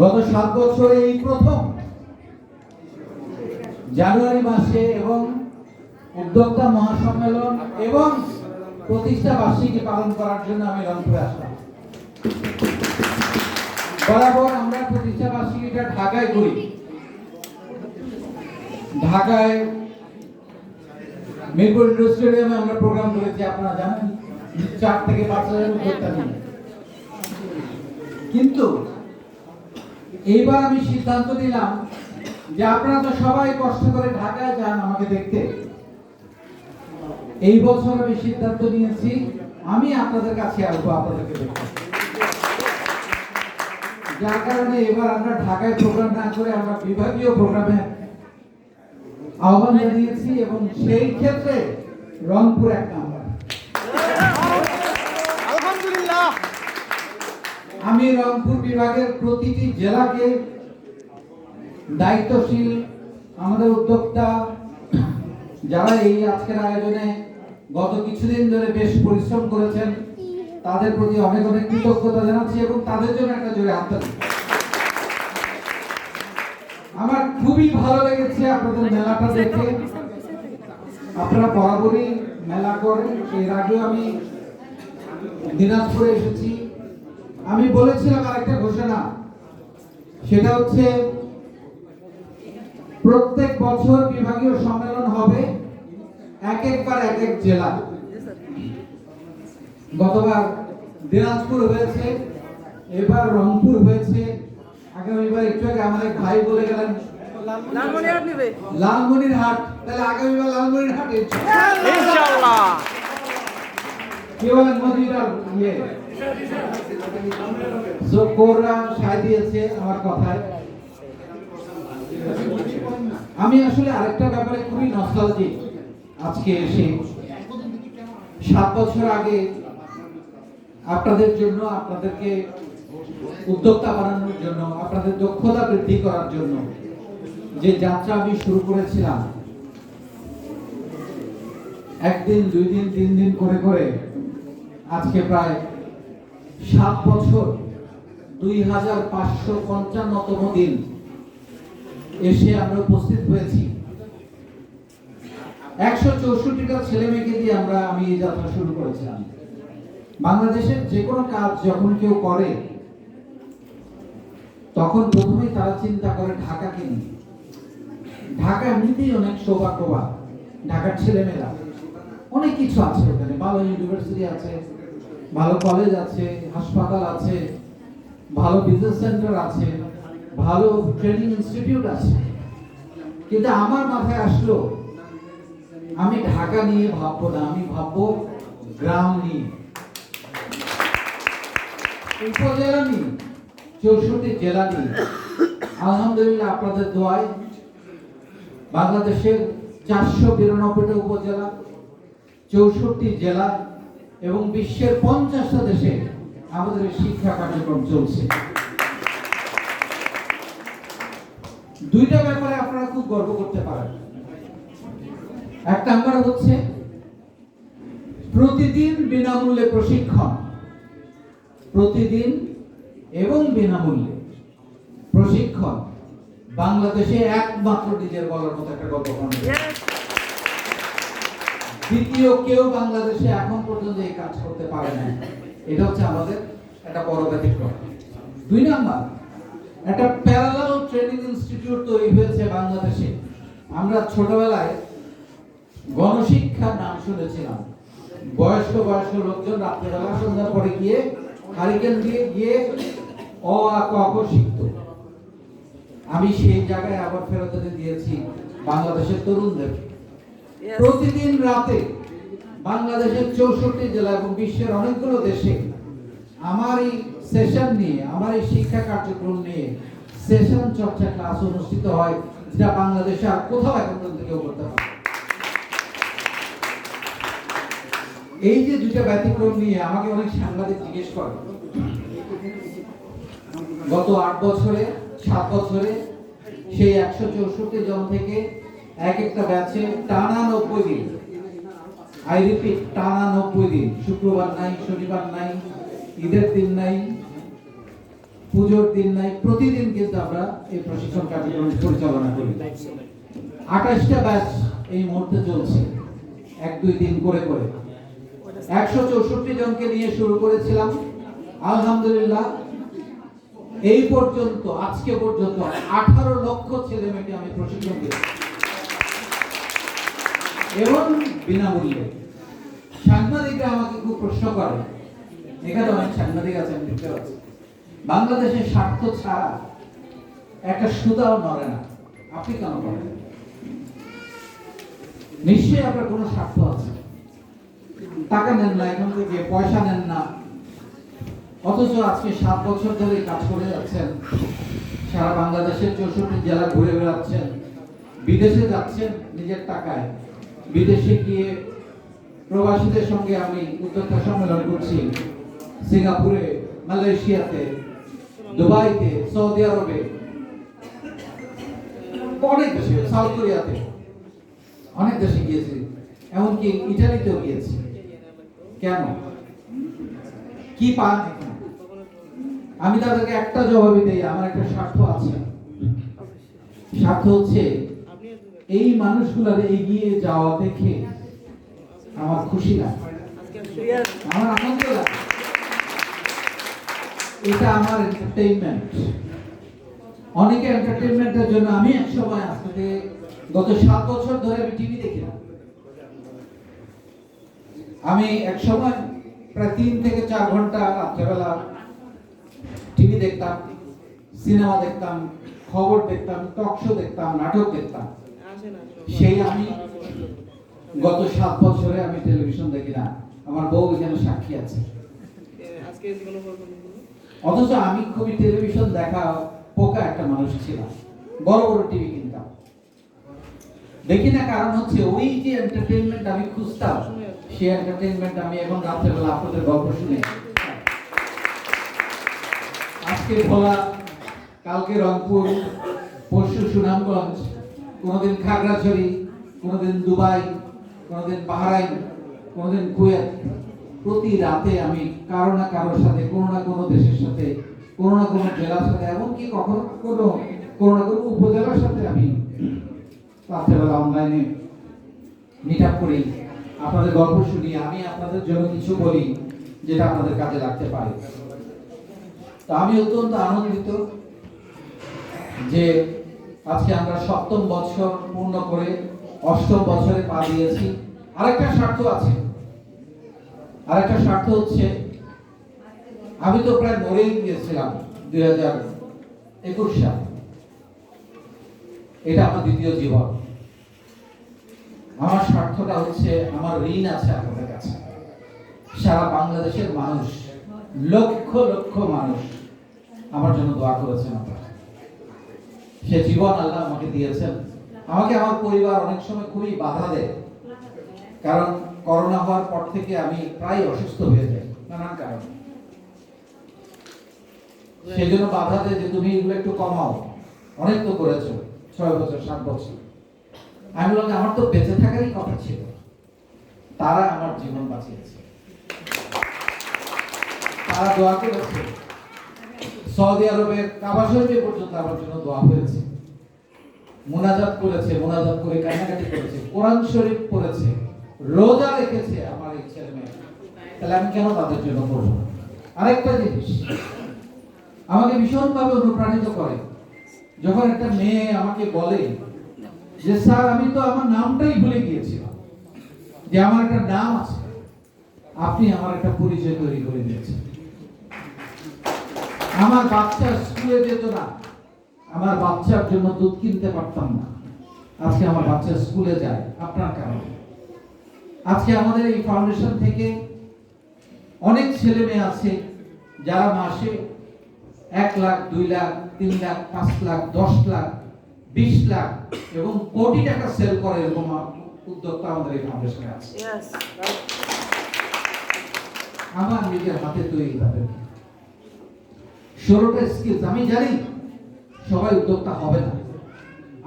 গত সাত বছরে এই প্রথম জানুয়ারি মাসে এবং উদ্যোক্তা মহাসম্মেলন এবং প্রতিষ্ঠা বার্ষিকী পালন করার জন্য আমি রংপুরে আসলাম। বরাবর আমরা প্রতিষ্ঠা বার্ষিকীটা ঢাকায় করি। ঢাকায় মিরপুর ইন্ডোর স্টেডিয়ামে আমরা প্রোগ্রাম করেছি, আপনারা জানেন। চার থেকে পাঁচ হাজার উদ্যোক্তা নিয়ে। কিন্তু এইবার আমি সিদ্ধান্ত নিলাম যে আপনারা তো সবাই কষ্ট করে ঢাকায় যান আমাকে দেখতে। এই বছর আমি সিদ্ধান্ত নিয়েছি, আমি আপনাদের কাছে আসব, আপনাদেরকে দেখতে। যার কারণে এবার আমরা ঢাকায় প্রোগ্রাম না করে আমরা বিভাগীয় প্রোগ্রামে আহ্বান জানিয়েছি এবং সেই ক্ষেত্রে রংপুর এক নাম্বার আলহামদুলিল্লাহ। আমি রংপুর বিভাগের প্রতিটি জেলাকে দায়িত্বশীল আমাদের উদ্যোক্তা যারা এই আজকের আয়োজনে গত কিছুদিন ধরে বেশ পরিশ্রম করেছেন, তাদের প্রতি অনেক অনেক কৃতজ্ঞতা জানাচ্ছি এবং তাদের জন্য একটা জোরে আন্তরিক আমার খুবই ভালো লেগেছে আপনাদের মেলাটা দেখে। আপনারা বরাবরই মেলা করেন, এর আগেও আমি দিনাজপুরে এসেছি। আমি বলেছিলাম আরেকটা ঘোষণা। সেটা হচ্ছে প্রত্যেক বছর বিভাগীয় সম্মেলন হবে এক একবার এক এক জেলা। গতবার দিনাজপুর হয়েছে এবার রংপুর হয়েছে। আগামীবার একটু আগে আমার এক ভাই বলে গেলেন লালমনির হাট তাহলে আগামীবার লালমনির হাট ইনশাআল্লাহ। কি বলেন মদিনার ইয়ে। দিয়েছে আমার কথায়। আমি আসলে আরেকটা ব্যাপারে খুবই নস্টালজিক আজকে এসে। সাত বছর আগে আপনাদের জন্য, আপনাদেরকে উদ্যোক্তা বানানোর জন্য, আপনাদের দক্ষতা বৃদ্ধি করার জন্য যে যাত্রা আমি শুরু করেছিলাম, একদিন, দুই দিন, তিন দিন করে করে আজকে প্রায় সাত বছর, দুই হাজার পাঁচশো পঞ্চান্নতম দিন এসে আমরা উপস্থিত হয়েছি। একশো চৌষট্টিটা ছেলে মেয়েকে দিয়ে আমরা আমি এই যাত্রা শুরু করেছিলাম। বাংলাদেশের যে কোনো কাজ যখন কেউ করে, তখন প্রথমেই তারা চিন্তা করে ঢাকাকে নিয়ে। ঢাকা এমনিতেই অনেক সৌভাগ্যবান। ঢাকার ছেলেমেয়েরা, অনেক কিছু আছে ওখানে। ভালো ইউনিভার্সিটি আছে ভালো কলেজ আছে, হাসপাতাল আছে, ভালো বিজনেস সেন্টার আছে, ভালো ট্রেনিং ইনস্টিটিউট আছে। কিন্তু আমার মাথায় আসলো, আমি ঢাকা নিয়ে ভাববো না, আমি ভাববো গ্রাম নিয়ে। উপজেলা নিয়ে চৌষট্টি জেলা নিয়ে। আলহামদুলিল্লাহ আপনাদের দোয়ায় বাংলাদেশের চারশো বিরানব্বইটা উপজেলা, চৌষট্টি জেলা এবং বিশ্বের পঞ্চাশটা দেশে আমাদের শিক্ষা কার্যক্রম চলছে। দুইটা ব্যাপারে আপনারা খুব গর্ব করতে পারেন। এক নাম্বার হচ্ছে প্রতিদিন বিনামূল্যে প্রশিক্ষণ। প্রতিদিন এবং বিনামূল্যে প্রশিক্ষণ। বাংলাদেশে একমাত্র নিজের বলার মতো একটা গল্প দ্বিতীয় কেউ বাংলাদেশে এখন পর্যন্ত এই কাজ করতে পারে না এটা হচ্ছে আমাদের একটা বড় ব্যতিক্রম। দুই নাম্বার, একটা প্যারালাল ট্রেনিং ইনস্টিটিউট তৈরি হয়েছে বাংলাদেশে। আমরা ছোটবেলায় গণশিক্ষার নাম শুনেছিলাম। বয়স্ক বয়স্ক লোকজন রাত্রেবেলা সন্ধ্যার পরে গিয়ে হারিকেন দিয়ে গিয়ে অ, আ, ক শিখত। আমি সেই জায়গায় আবার ফেরত দিয়েছি বাংলাদেশের তরুণদের প্রতিদিন রাতে বাংলাদেশের চৌষট্টি জেলা এবং বিশ্বের অনেকগুলো দেশে আমার এই সেশন নিয়ে, আমার এই শিক্ষা কার্যক্রম নিয়ে সেশন চর্চা ক্লাস অনুষ্ঠিত হয়, যেটা বাংলাদেশে আর কোথাও এখন পর্যন্ত কেউ করতে পারে এই যে দুটা ব্যতিক্রম নিয়ে আমাকে অনেক সাংবাদিক জিজ্ঞেস করে, গত আট বছরে, সাত বছরে সেই একশো চৌষট্টি জন থেকে এক একটা ব্যাচে টানা নব্বই দিন। আই রিপিট টানা নব্বই দিন। শুক্রবার নাই, শনিবার নাই, ঈদের দিন নাই, পুজোর দিন নাই, প্রতিদিন কিন্তু আমরা এই প্রশিক্ষণ কার্যক্রম পরিচালনা করি। আঠাশটা ব্যাচ এই মুহূর্তে চলছে, এক দুই দিন করে করে। একশো চৌষট্টি জনকে নিয়ে শুরু করেছিলাম। আলহামদুলিল্লাহ, এই পর্যন্ত, আজকে পর্যন্ত আঠারো লক্ষ ছেলে মেয়েকে আমি প্রশিক্ষণ দিয়েছি। এবং বিনামূল্যে। সাংবাদিকরা আমাকে খুব প্রশ্ন করে। এখানে অনেক সাংবাদিক পাচ্ছি। বাংলাদেশের স্বার্থ ছাড়া একটা সুতাও নড়ে না। আপনি কেন করেন নিশ্চয়ই আপনার কোনো স্বার্থ আছে। টাকা নেন না, এখান থেকে পয়সা নেন না। অথচ আজকে সাত বছর ধরে কাজ করে যাচ্ছেন। সারা বাংলাদেশের চৌষট্টি জেলা ঘুরে বেড়াচ্ছেন। বিদেশে যাচ্ছেন নিজের টাকায়। বিদেশে গিয়ে প্রবাসীদের সঙ্গে আমি উদ্যোক্তা সম্মেলন করছি। সিঙ্গাপুরে, মালয়েশিয়াতে, দুবাইতে, সৌদি আরবে, অনেক দেশে, সাউথ কোরিয়াতে অনেক দেশে গিয়েছি। এমনকি ইটালিতেও গিয়েছি। কেন? কি পান আমি তাদেরকে একটা জবাবই দেই, আমার একটা স্বার্থ আছে। স্বার্থ হচ্ছে এই মানুষগুলোর এগিয়ে যাওয়া দেখে আমার খুশি আমার আনন্দ লাগে। এটা আমার এন্টারটেইনমেন্ট অনেকে এন্টারটেইনমেন্টের জন্য আমি এক সময় আজ গত সাত বছর ধরে আমি টিভি দেখি না আমি এক সময় প্রায় তিন থেকে চার ঘণ্টা রাত্রেবেলা টিভি দেখতাম সিনেমা দেখতাম, খবর দেখতাম টক শো দেখতাম, নাটক দেখতাম। সেই আমি গত সাত বছরে আমি টেলিভিশন দেখি না। আমার বউ এখানে সাক্ষী আছে। অথচ আমি খুবই টেলিভিশন দেখা পোকা একটা মানুষ ছিলাম। বড় বড় টিভি কিনতাম। দেখি না কারণ হচ্ছে ওই যে এন্টারটেইনমেন্ট আমি খুঁজতাম, সেই এন্টারটেইনমেন্ট আমি এখন রাত্রেবেলা আপনাদের গল্প শুনে আজকে ভোলা, কালকে রংপুর, পরশু সুনামগঞ্জ কোনোদিন খাগড়াছড়ি, কোনোদিন দুবাই, কোনোদিন বাহরাইন, কোনোদিন কুয়েত। প্রতি রাতে আমি কারও না কারোর সাথে, কোনো না কোনো দেশের সাথে, কোনো না কোনো জেলার সাথে, এমনকি কখনো কোনো কোনো না কোনো উপজেলার সাথে আমি রাত্রেবেলা অনলাইনে মিট আপ করি। আপনাদের গল্প শুনি, আমি আপনাদের জন্য কিছু বলি যেটা আপনাদের কাজে লাগতে পারে। তো আমি অত্যন্ত আনন্দিত যে আজকে আমরা সপ্তম বছর পূর্ণ করে অষ্টম বছরে পা দিয়েছি। আরেকটা স্বার্থ আছে। আরেকটা স্বার্থ হচ্ছে, আমি তো প্রায় মরেই গিয়েছিলাম দুই হাজার একুশ সাল। এটা আমার দ্বিতীয় জীবন। আমার স্বার্থটা হচ্ছে, আমার ঋণ আছে আপনাদের কাছে। সারা বাংলাদেশের মানুষ, লক্ষ লক্ষ মানুষ আমার জন্য দোয়া করেছেন আপনারা। সে জীবন আল্লাহ আমাকে দিয়েছেন। আমাকে আমার পরিবার অনেক সময় খুবই বাধা দেয়। কারণ করোনা হওয়ার পর থেকে আমি প্রায় অসুস্থ হয়ে যাই, নানান কারণে। সেই জন্য বাধা দেয় যে তুমি এগুলো একটু কমাও। অনেক তো করেছ, ছয় বছর, সাত বছর। আমি বললাম আমার তো বেঁচে থাকারই কথা ছিল। তারা আমার জীবন বাঁচিয়েছে। তারা দোয়া করেছে। সৌদি আরবের কাবা শরীফে পর্যন্ত আমার জন্য দোয়া হয়েছে। মোনাজাত করেছে, মোনাজাত করে কান্নাকাটি করেছে, কোরআন শরীফ পড়েছে, রোজা রেখেছে আমার এই মেয়ে। তাহলে আমি কেন তাদের জন্য করব আরেকটা জিনিস, আমাকে ভীষণভাবে অনুপ্রাণিত করে। যখন একটা মেয়ে আমাকে বলে যে, স্যার, আমি তো আমার নামটাই ভুলে গিয়েছিলাম যে আমার একটা নাম আছে। আপনি আমার একটা পরিচয় তৈরি করে দিয়েছেন। আমার বাচ্চা স্কুলে যেত না। আমার বাচ্চার জন্য দুধ কিনতে পারতাম না। আজকে আমার বাচ্চা স্কুলে যায় আপনার কারণে। আজকে আমাদের এই ফাউন্ডেশন থেকে অনেক ছেলে মেয়ে আছে যারা মাসে এক লাখ দুই লাখ তিন লাখ পাঁচ লাখ দশ লাখ বিশ লাখ এবং কোটি টাকা সেল করে এরকম উদ্যোক্তা আমাদের এই ফাউন্ডেশনে আছে। আমার নিজের হাতে তৈরি তাদেরকে ষোলোটা স্কিলস আমি জানি সবাই উদ্যোক্তা হবে না।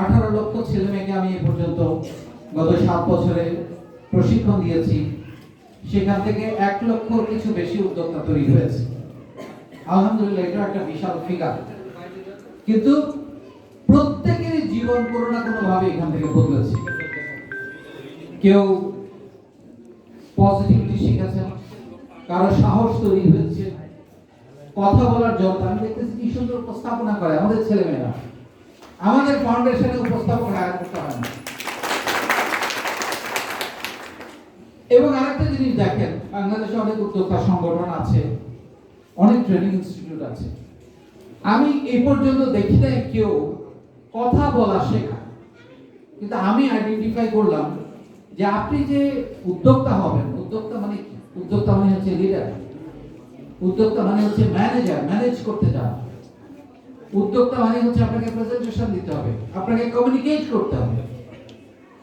আঠারো লক্ষ ছেলে মেয়েকে আমি এ পর্যন্ত গত সাত বছরে প্রশিক্ষণ দিয়েছি। সেখান থেকে এক লক্ষ কিছু বেশি উদ্যোক্তা তৈরি হয়েছে। আলহামদুলিল্লাহ এটা একটা বিশাল ফিগার কিন্তু প্রত্যেকের জীবন কোনো না কোনো ভাবে এখান থেকে বদলেছে। কেউ পজিটিভিটি শিখেছেন কারও সাহস তৈরি হয়েছে। কথা বলার জগৎ আমি দেখতেছি কি সুন্দর উপস্থাপনা করে আমাদের ছেলেমেয়েরা। আমাদের ফাউন্ডেশনে উপস্থাপক হায়ার করতে হয় না। এবং আরেকটা জিনিস দেখেন, বাংলাদেশে অনেক উদ্যোক্তা সংগঠন আছে, অনেক ট্রেনিং ইনস্টিটিউট আছে। আমি এই পর্যন্ত দেখি নাই কেউ কথা বলা শেখা। কিন্তু আমি আইডেন্টিফাই করলাম যে আপনি যে উদ্যোক্তা হবেন, উদ্যোক্তা মানে উদ্যোক্তা মানে হচ্ছে লিডার উদ্যোক্তা মানে হচ্ছে ম্যানেজার ম্যানেজ করতে যাওয়া। উদ্যোক্তা মানে হচ্ছে আপনাকে প্রেজেন্টেশন দিতে হবে, আপনাকে কমিউনিকেট করতে হবে।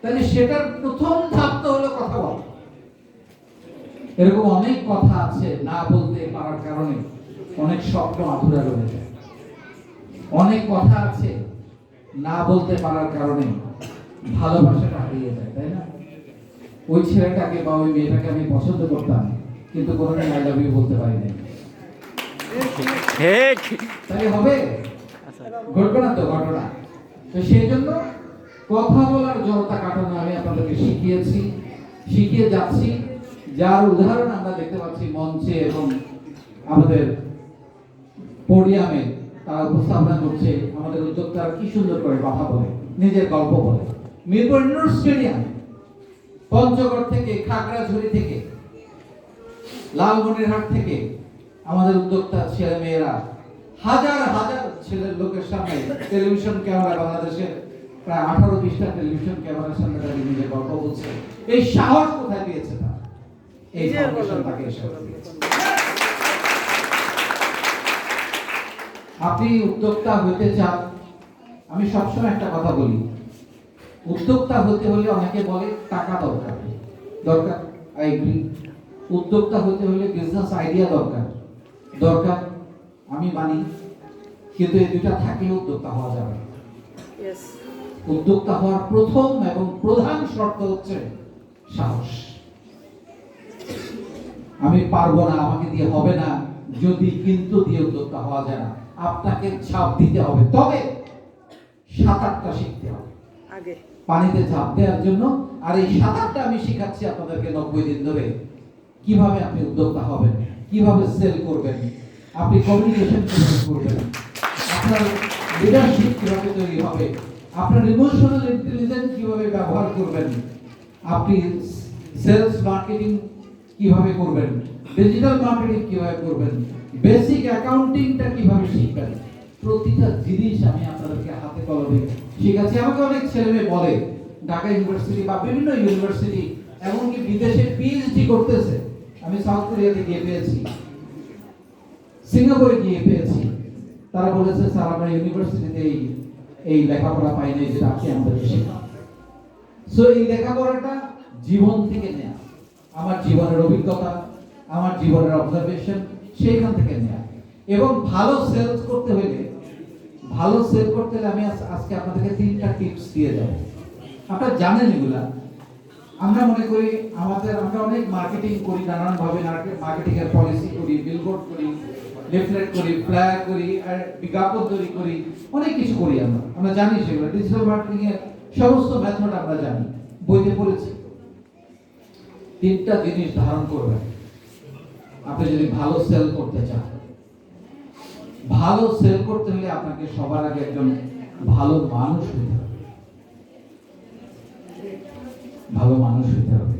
তাহলে সেটার প্রথম ধাপ তো হলো কথা বলা। এরকম অনেক কথা আছে না বলতে পারার কারণে অনেক স্বপ্ন আধুরা রয়ে যায়। অনেক কথা আছে না বলতে পারার কারণে ভালোবাসাটা হারিয়ে যায়, তাই না? ওই ছেলেটাকে বা ওই মেয়েটাকে আমি পছন্দ করতাম, কিন্তু কোনোদিন আই লাভ ইউ বলতে পারি নাই তাহলে হবে? ঘটবে তো ঘটনা তো সেই জন্য কথা বলার জড়তা কাটানো আমি আপনাদেরকে শিখিয়েছি, শিখিয়ে যাচ্ছি। যার উদাহরণ আমরা দেখতে পাচ্ছি মঞ্চে এবং আমাদের পোডিয়ামে তারা উপস্থাপনা করছে, আমাদের উদ্যোক্তারা কি সুন্দর করে কথা বলে, নিজের গল্প বলে। মিরপুর ইন্ডোর স্টেডিয়াম, পঞ্চগড় থেকে খাগড়াঝড়ি থেকে, লালমনিরহাট থেকে আমাদের উদ্যোক্তা ছেলে মেয়েরা হাজার হাজার ছেলের লোকের সামনে টেলিভিশন ক্যামেরা বাংলাদেশের প্রায় আঠারো বিশটা টেলিভিশন ক্যামেরার সামনে দাঁড়িয়ে নিজের গল্প বলছে। এই সাহস কোথায় পেয়েছে তারা? এই ফাউন্ডেশন তাকে দিয়েছে। আপনি উদ্যোক্তা হতে চান আমি সবসময় একটা কথা বলি। উদ্যোক্তা হতে হলে অনেকে বলে টাকা দরকার। দরকার আই উদ্যোক্তা হতে হলে বিজনেস আইডিয়া দরকার। দরকার আমি মানি কিন্তু এই দুটা থাকলে উদ্যোক্তা হওয়া যাবে। উদ্যোক্তা হওয়ার প্রথম এবং প্রধান শর্ত হচ্ছে সাহস। আমি পারব না আমাকে দিয়ে হবে না যদি কিন্তু দিয়ে উদ্যোক্তা হওয়া যায় না আপনাকে ছাপ দিতে হবে। তবে সাঁতারটা শিখতে হবে। আগে। পানিতে ঝাঁপ দেওয়ার জন্য আর এই সাঁতারটা আমি শেখাচ্ছি আপনাদেরকে নব্বই দিন ধরে। কীভাবে আপনি উদ্যোক্তা হবেন? কীভাবে সেল করবেন? আপনি কমিউনিকেশন কীভাবে করবেন? আপনার লিডারশিপ কীভাবে তৈরি হবে? আপনার ইমোশনাল ইন্টেলিজেন্স কীভাবে ব্যবহার করবেন? আপনি সেলস মার্কেটিং কীভাবে করবেন? ডিজিটাল মার্কেটিং কীভাবে করবেন? বেসিক অ্যাকাউন্টিংটা কীভাবে শিখবেন? প্রতিটা জিনিস আমি আপনাদেরকে হাতে কলমে শিখাচ্ছি আমাকে অনেক ছেলে মেয়ে বলে, ঢাকা ইউনিভার্সিটি বা বিভিন্ন ইউনিভার্সিটি এমনকি বিদেশে পিএইচডি করতেছে। আমি সাউথ কোরিয়াতে গিয়ে পেয়েছি। সিঙ্গাপুরে গিয়ে পেয়েছি। তারা বলেছে, স্যার, আমরা ইউনিভার্সিটিতে এই এই লেখাপড়া পাই নাই, যেটা আপনি আমাদেরকে শেখান। সো এই লেখাপড়াটা জীবন থেকে নেয়া। আমার জীবনের অভিজ্ঞতা, আমার জীবনের অবজারভেশন সেইখান থেকে নেয়া। এবং ভালো সেলস করতে হলে, ভালো সেল করতে হলে আমি আজ- আজকে আপনাদেরকে তিনটা টিপস দিয়ে যাব। আপনারা জানেন এগুলা। আমরা মনে করি আমাদের, আমরা অনেক মার্কেটিং করি নানান ভাবে মার্কেটিং এর পলিসি করি বিলবোর্ড করি লিফলেট করি ফ্ল্যাগ করি, আর বিজ্ঞাপন তৈরি করি, অনেক কিছু করি আমরা। আমরা জানি সেগুলো। ডিজিটাল মার্কেটিং এর সমস্ত মেথড আমরা জানি। বইতে পড়েছি তিনটা জিনিস ধারণ করবেন। আপনি যদি ভালো সেল করতে চান। ভালো সেল করতে হলে আপনাকে সবার আগে একজন ভালো মানুষ হতে হবে। ভালো মানুষ হতে হবে।